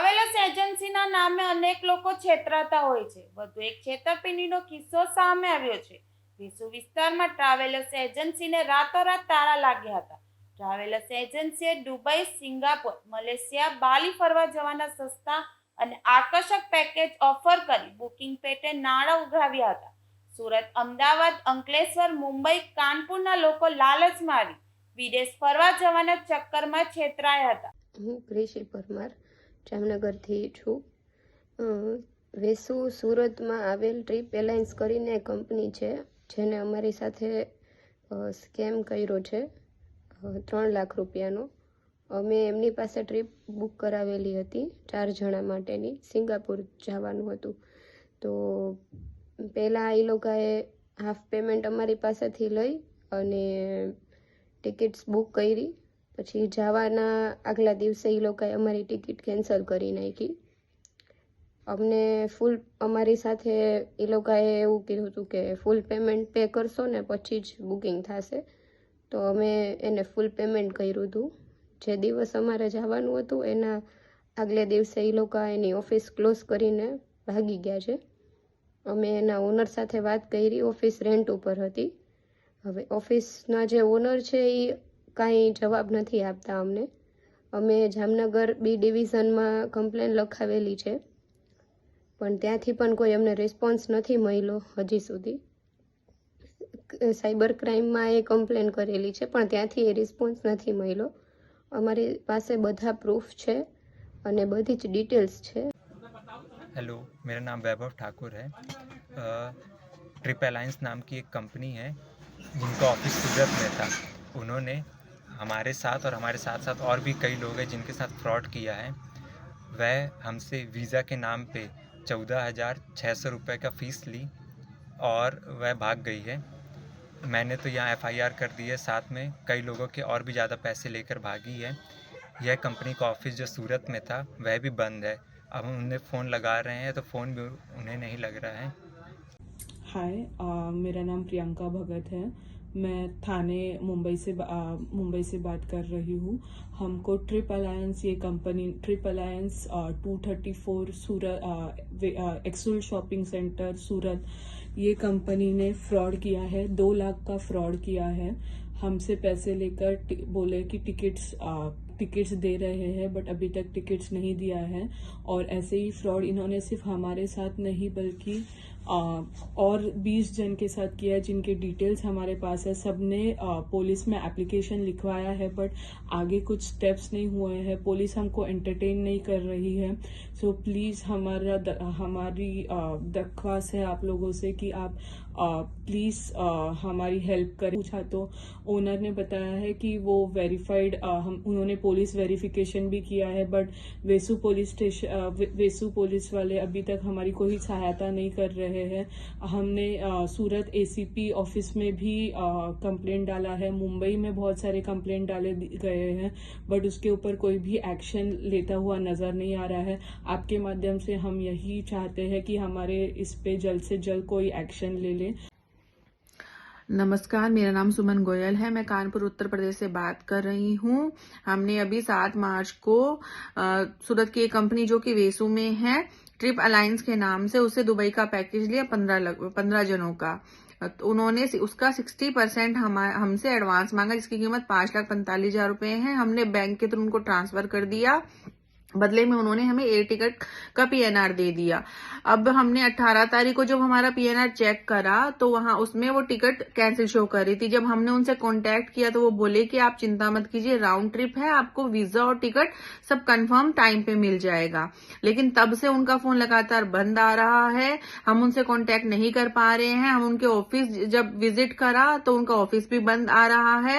Travellers એજન્સીના નામે અનેક લોકો છેતરાતા હોય છે. વધુ એક છેતરપિંડીનો કિસ્સો સામે આવ્યો છે. વિસુ વિસ્તારમાં ટ્રાવેલર્સ એજન્સીને રાતોરાત તારા લાગ્યા હતા. ટ્રાવેલર્સ એજન્સીએ દુબઈ, સિંગાપોર, મલેશિયા, બાલી ફરવા જવાના સસ્તા અને આકર્ષક પેકેજ ઓફર કરી બુકિંગ પેટે નાણાં ઉઘરાવ્યા હતા. સુરત, અમદાવાદ, અંકલેશ્વર, મુંબઈ, કાનપુરના લોકો લાલચ મારી વિદેશ ફરવા જવાના ચક્કરમાં છેતરાયા હતા. હું કૃષિ પરમાર જામનગરથી છું. વેસુ સુરતમાં આવેલ ટ્રીપ એલાયન્સ કરીને કંપની છે, જેને અમારી સાથે સ્કેમ કર્યો છે ત્રણ લાખ રૂપિયાનો. અમે એમની પાસે ટ્રીપ બુક કરાવેલી હતી, ચાર જણા માટેની, સિંગાપુર જવાનું હતું. તો પહેલાં એ લોકોએ હાફ પેમેન્ટ અમારી પાસેથી લઈ અને ટિકિટ્સ બુક કરી. પછી જવાના આગલા દિવસે એ લોકોએ અમારી ટિકિટ કેન્સલ કરી નાખી. અમને ફૂલ અમારી સાથે એ લોકોએ એવું કીધું હતું કે ફૂલ પેમેન્ટ પે કરશો ને પછી જ બુકિંગ થશે. તો અમે એને ફૂલ પેમેન્ટ કર્યું હતું. જે દિવસ અમારે જવાનું હતું એના આગલે દિવસે એ લોકો એની ઓફિસ ક્લોઝ કરીને ભાગી ગયા છે. અમે એના ઓનર સાથે વાત કરી, ઓફિસ રેન્ટ ઉપર હતી. હવે ઓફિસના જે ઓનર છે એ કાંઈ જવાબ નથી આપતા અમને અમે જામનગર બી ડિવિઝનમાં કમ્પ્લેન લખાવેલી છે પણ ત્યાંથી પણ કોઈ અમને રિસ્પોન્સ નથી મળ્યો હજી સુધી સાયબર ક્રાઇમમાં એ કમ્પ્લેન કરેલી છે પણ ત્યાંથી એ રિસ્પોન્સ નથી મળ્યો અમારી પાસે બધા પ્રૂફ છે અને બધી જ ડિટેલ્સ છે हेलो मेरा नाम वैभव ठाकुर है ट्रिप अलायंस नाम की एक कंपनी है जिनका ऑफिस सूरत में था उन्होंने हमारे साथ और हमारे साथ साथ और भी कई लोग हैं जिनके साथ फ्रॉड किया है। वह हमसे वीज़ा के नाम पे चौदह हज़ार छः सौ रुपये का फ़ीस ली और वह भाग गई है। मैंने तो यहाँ एफआईआर कर दी है, साथ में कई लोगों के और भी ज़्यादा पैसे लेकर भागी है। यह कंपनी का ऑफ़िस जो सूरत में था, वह भी बंद है। अब हम उन्हें फ़ोन लगा रहे हैं तो फ़ोन भी उन्हें नहीं लग रहा है। हाय मेरा नाम प्रियंका भगत है। मैं थाने मुंबई से मुंबई से बात कर रही हूँ। हमको ट्रिप अलायंस, ये company trip alliance two thirty four Surat Excel shopping centre Surat, ये कंपनी ने फ्रॉड किया है, दो लाख का फ्रॉड किया है। हमसे पैसे लेकर बोले कि टिकट्स टिकट्स दे रहे हैं, बट अभी तक टिकट्स नहीं दिया है। और ऐसे ही फ्रॉड इन्होंने सिर्फ़ हमारे साथ नहीं, बल्कि और 20 जन के साथ किया है जिनके डिटेल्स हमारे पास है। सबने आ, पुलिस में एप्लीकेशन लिखवाया है बट आगे कुछ स्टेप्स नहीं हुए हैं। पुलिस हमको एंटरटेन नहीं कर रही है। सो so, प्लीज़ हमारा द, हमारी दरख्वास्त है आप लोगों से कि आप प्लीज़ हमारी हेल्प करें। पूछा तो ओनर ने बताया है कि वो वेरीफाइड हम उन्होंने पुलिस वेरिफिकेशन भी किया है but Vesu police station Vesu police वाले अभी तक हमारी कोई सहायता नहीं कर रहे हैं। हमने सूरत एसीपी ऑफ़िस में भी कंप्लेंट डाला है। मुंबई में बहुत सारे कंप्लेंट डाले गए हैं। बट उसके ऊपर कोई भी एक्शन लेता हुआ नज़र नहीं आ रहा है। आपके माध्यम से हम यही चाहते हैं कि हमारे इस पे जल्द से जल्द कोई एक्शन ले ले। नमस्कार, मेरा नाम सुमन गोयल है। मैं कानपुर, उत्तर प्रदेश से बात कर रही हूँ। हमने अभी सात मार्च को सूरत की एक कंपनी जो कि वेसू में है ट्रिप अलायंस के नाम से उसे दुबई का पैकेज लिया पंद्रह पंद्रह जनों का। तो उन्होंने उसका सिक्सटी परसेंट हम, हमसे एडवांस मांगा, जिसकी कीमत पाँच लाख पैंतालीस हज़ार रुपए है। हमने बैंक के थ्रू उनको ट्रांसफ़र कर दिया। बदले में उन्होंने हमें एयर टिकट का पीएनआर दे दिया। अब हमने 18 तारीख को जब हमारा पीएनआर चेक करा तो वहाँ उसमें वो टिकट कैंसिल शो कर रही थी। जब हमने उनसे कांटेक्ट किया तो वो बोले कि आप चिंता मत कीजिए राउंड ट्रिप है, आपको वीज़ा और टिकट सब कंफर्म टाइम पे मिल जाएगा। लेकिन तब से उनका फ़ोन लगातार बंद आ रहा है। हम उनसे कॉन्टेक्ट नहीं कर पा रहे हैं। हम उनके ऑफ़िस जब विज़िट करा तो उनका ऑफ़िस भी बंद आ रहा है।